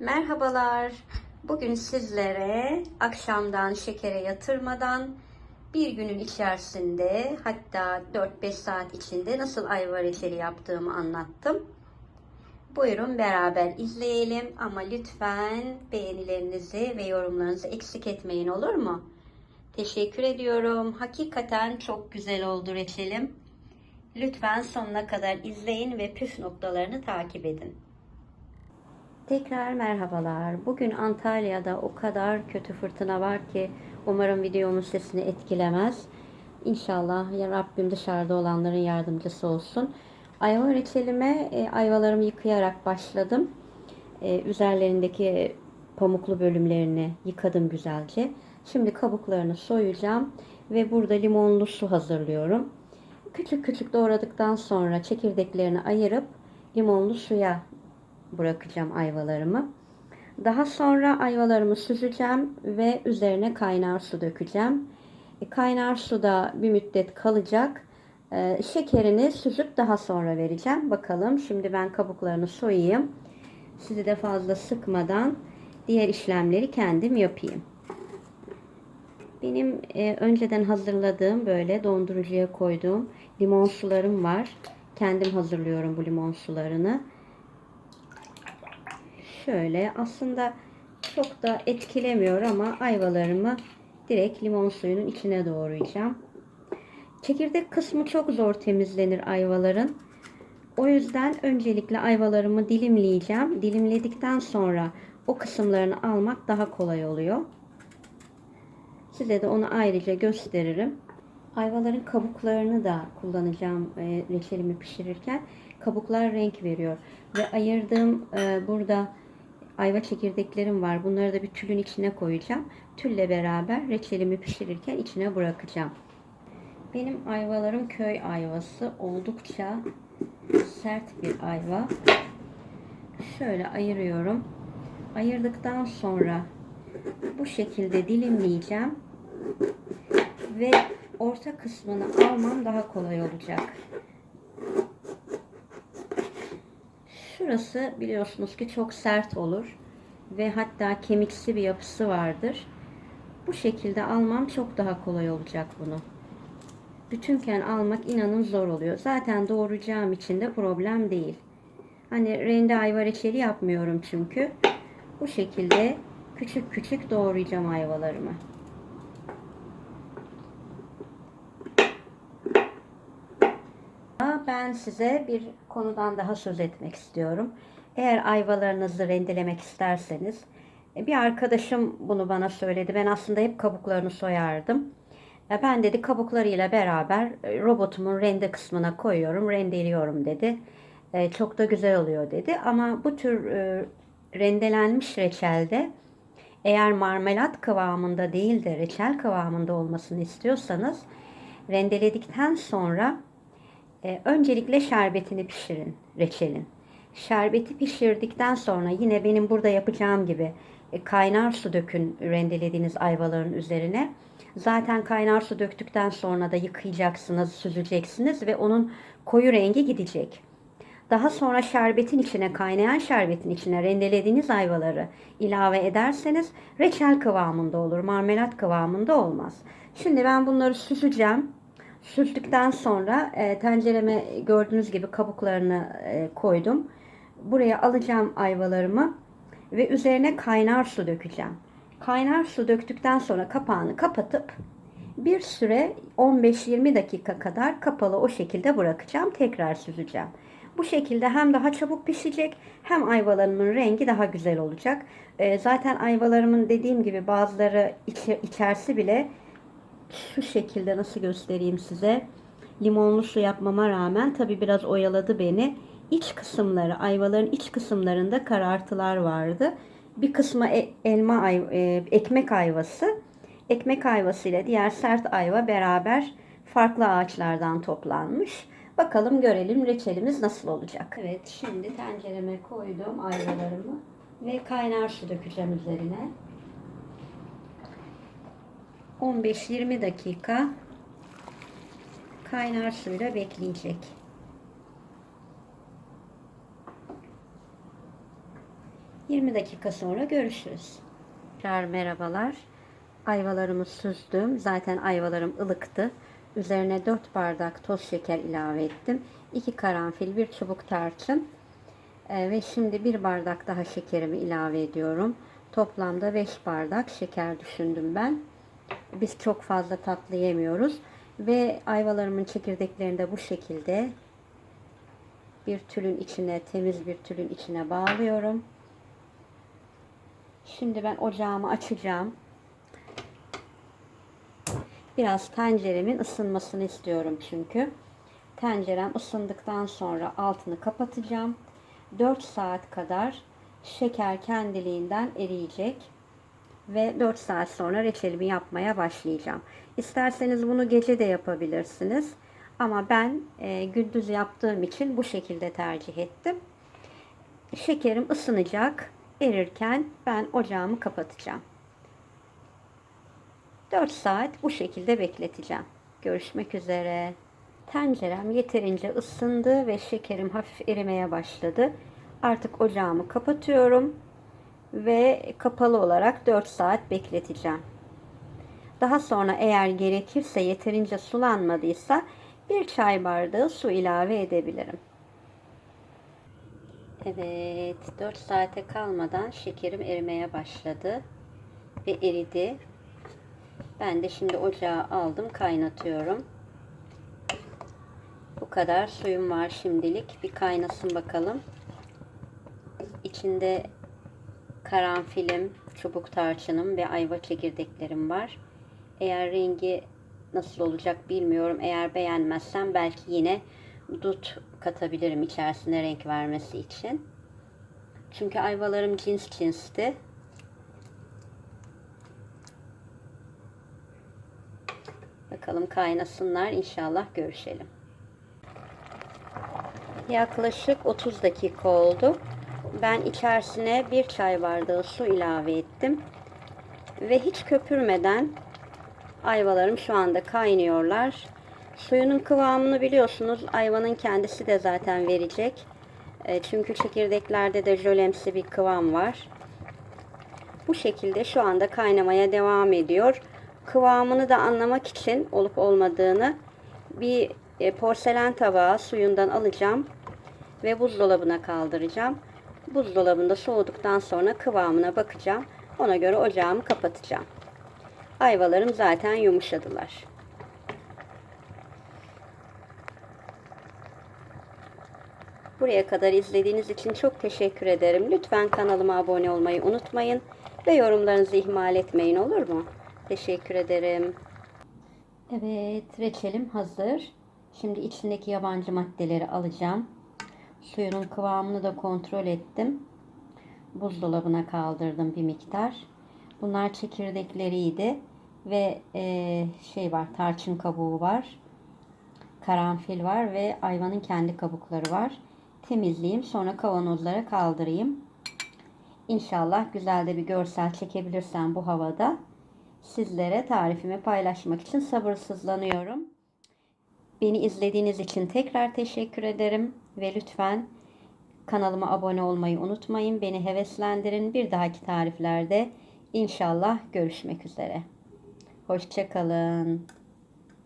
Merhabalar. Bugün sizlere akşamdan şekere yatırmadan bir günün içerisinde hatta 4-5 saat içinde nasıl ayva reçeli yaptığımı anlattım. Buyurun beraber izleyelim ama lütfen beğenilerinizi ve yorumlarınızı eksik etmeyin olur mu? Teşekkür ediyorum. Hakikaten çok güzel oldu reçelim. Lütfen sonuna kadar izleyin ve püf noktalarını takip edin. Tekrar merhabalar. Bugün Antalya'da o kadar kötü fırtına var ki umarım videomun sesini etkilemez. İnşallah ya Rabbim dışarıda olanların yardımcısı olsun. Ayva reçelime e, ayvalarımı yıkayarak başladım. E, üzerlerindeki pamuklu bölümlerini yıkadım güzelce. Şimdi kabuklarını soyacağım ve burada limonlu su hazırlıyorum. Küçük küçük doğradıktan sonra çekirdeklerini ayırıp limonlu suya bırakacağım ayvalarımı. Daha sonra ayvalarımı süzeceğim ve üzerine kaynar su dökeceğim. E, Kaynar suda bir müddet kalacak. E, Şekerini süzüp daha sonra vereceğim. Bakalım şimdi ben kabuklarını soyayım. Sizi de fazla sıkmadan diğer işlemleri kendim yapayım. Benim e, önceden hazırladığım böyle dondurucuya koyduğum limon sularım var. Kendim hazırlıyorum bu limon sularını. Şöyle aslında çok da etkilemiyor ama ayvalarımı direkt limon suyunun içine doğrayacağım. Çekirdek kısmı çok zor temizlenir ayvaların. O yüzden öncelikle ayvalarımı dilimleyeceğim. Dilimledikten sonra o kısımlarını almak daha kolay oluyor. Size de onu ayrıca gösteririm. Ayvaların kabuklarını da kullanacağım e, reçelimi pişirirken. Kabuklar renk veriyor. Ve ayırdığım e, burada ayva çekirdeklerim var. Bunları da bir tülün içine koyacağım. Tülle beraber reçelimi pişirirken içine bırakacağım. Benim ayvalarım köy ayvası. Oldukça sert bir ayva. Şöyle ayırıyorum. Ayırdıktan sonra bu şekilde dilimleyeceğim. Ve orta kısmını almam daha kolay olacak. Şurası biliyorsunuz ki çok sert olur ve hatta kemiksi bir yapısı vardır. Bu şekilde almam çok daha kolay olacak bunu. Bütünken almak inanın zor oluyor. Zaten doğrayacağım için de problem değil. Hani rende ayva reçeli yapmıyorum çünkü. Bu şekilde küçük küçük doğrayacağım ayvalarımı. Ben size bir konudan daha söz etmek istiyorum. Eğer ayvalarınızı rendelemek isterseniz, e, bir arkadaşım bunu bana söyledi. Ben aslında hep kabuklarını soyardım. E, Ben dedi kabuklarıyla beraber e, robotumun rende kısmına koyuyorum, rendeliyorum dedi. Çok da güzel oluyor dedi. Ama bu tür rendelenmiş reçelde eğer marmelat kıvamında değil de reçel kıvamında olmasını istiyorsanız rendeledikten sonra e, öncelikle şerbetini pişirin reçelin. Şerbeti pişirdikten sonra yine benim burada yapacağım gibi e, kaynar su dökün rendelediğiniz ayvaların üzerine. Zaten kaynar su döktükten sonra da yıkayacaksınız, süzeceksiniz ve onun koyu rengi gidecek. Daha sonra şerbetin içine, kaynayan şerbetin içine rendelediğiniz ayvaları ilave ederseniz reçel kıvamında olur, marmelat kıvamında olmaz. Şimdi ben bunları süzeceğim. Süzdükten sonra e, tencereme gördüğünüz gibi kabuklarını e, koydum. Buraya alacağım ayvalarımı ve üzerine kaynar su dökeceğim. Kaynar su döktükten sonra kapağını kapatıp bir süre 15-20 dakika kadar kapalı o şekilde bırakacağım. Tekrar süzeceğim. Bu şekilde hem daha çabuk pişecek hem ayvalarımın rengi daha güzel olacak. E, zaten ayvalarımın dediğim gibi bazıları içi, içerisi bile şu şekilde nasıl göstereyim size. Limonlu su yapmama rağmen tabi biraz oyaladı beni. İç kısımları, ayvaların iç kısımlarında karartılar vardı. Bir kısmı e, elma ay, e, ekmek ayvası. Ekmek ayvası ile diğer sert ayva beraber farklı ağaçlardan toplanmış. Bakalım görelim reçelimiz nasıl olacak. Evet şimdi tencereme koydum ayvalarımı ve kaynar su dökeceğim üzerine. 15-20 dakika kaynar suyla bekleyecek. 20 dakika sonra görüşürüz. Tekrar merhabalar. Ayvalarımı süzdüm. Zaten ayvalarım ılıktı. Üzerine 4 bardak toz şeker ilave ettim. 2 karanfil, 1 çubuk tarçın. Ee, ve şimdi 1 bardak daha şekerimi ilave ediyorum. Toplamda 5 bardak şeker düşündüm ben. Biz çok fazla tatlı yemiyoruz. Ve ayvalarımın çekirdeklerini de bu şekilde bir tülün içine, temiz bir tülün içine bağlıyorum. Şimdi ben ocağımı açacağım. Biraz tenceremin ısınmasını istiyorum çünkü. Tencerem ısındıktan sonra altını kapatacağım. 4 saat kadar şeker kendiliğinden eriyecek ve 4 saat sonra reçelimi yapmaya başlayacağım. İsterseniz bunu gece de yapabilirsiniz. Ama ben e, gündüz yaptığım için bu şekilde tercih ettim. Şekerim ısınacak. Erirken ben ocağımı kapatacağım. 4 saat bu şekilde bekleteceğim. Görüşmek üzere. Tencerem yeterince ısındı ve şekerim hafif erimeye başladı. Artık ocağımı kapatıyorum ve kapalı olarak 4 saat bekleteceğim. Daha sonra eğer gerekirse yeterince sulanmadıysa bir çay bardağı su ilave edebilirim. Evet, 4 saate kalmadan şekerim erimeye başladı ve eridi. Ben de şimdi ocağa aldım, kaynatıyorum. Bu kadar suyum var şimdilik. Bir kaynasın bakalım. İçinde karanfilim, çubuk tarçınım ve ayva çekirdeklerim var. Eğer rengi nasıl olacak bilmiyorum. Eğer beğenmezsem belki yine dut katabilirim içerisine renk vermesi için. Çünkü ayvalarım cins cinsti. Bakalım kaynasınlar inşallah görüşelim. Yaklaşık 30 dakika oldu. Ben içerisine bir çay bardağı su ilave ettim. Ve hiç köpürmeden ayvalarım şu anda kaynıyorlar. Suyunun kıvamını biliyorsunuz. Ayvanın kendisi de zaten verecek. E, çünkü çekirdeklerde de jölemsi bir kıvam var. Bu şekilde şu anda kaynamaya devam ediyor. Kıvamını da anlamak için olup olmadığını bir e, porselen tabağı suyundan alacağım ve buzdolabına kaldıracağım. Buzdolabında soğuduktan sonra kıvamına bakacağım. Ona göre ocağımı kapatacağım. Ayvalarım zaten yumuşadılar. Buraya kadar izlediğiniz için çok teşekkür ederim. Lütfen kanalıma abone olmayı unutmayın ve yorumlarınızı ihmal etmeyin olur mu? Teşekkür ederim. Evet, reçelim hazır. Şimdi içindeki yabancı maddeleri alacağım. Suyunun kıvamını da kontrol ettim. Buzdolabına kaldırdım bir miktar. Bunlar çekirdekleriydi ve e, şey var, tarçın kabuğu var, karanfil var ve ayvanın kendi kabukları var. Temizleyeyim, sonra kavanozlara kaldırayım. İnşallah güzel de bir görsel çekebilirsem bu havada sizlere tarifimi paylaşmak için sabırsızlanıyorum. Beni izlediğiniz için tekrar teşekkür ederim ve lütfen kanalıma abone olmayı unutmayın. Beni heveslendirin. Bir dahaki tariflerde inşallah görüşmek üzere. Hoşçakalın.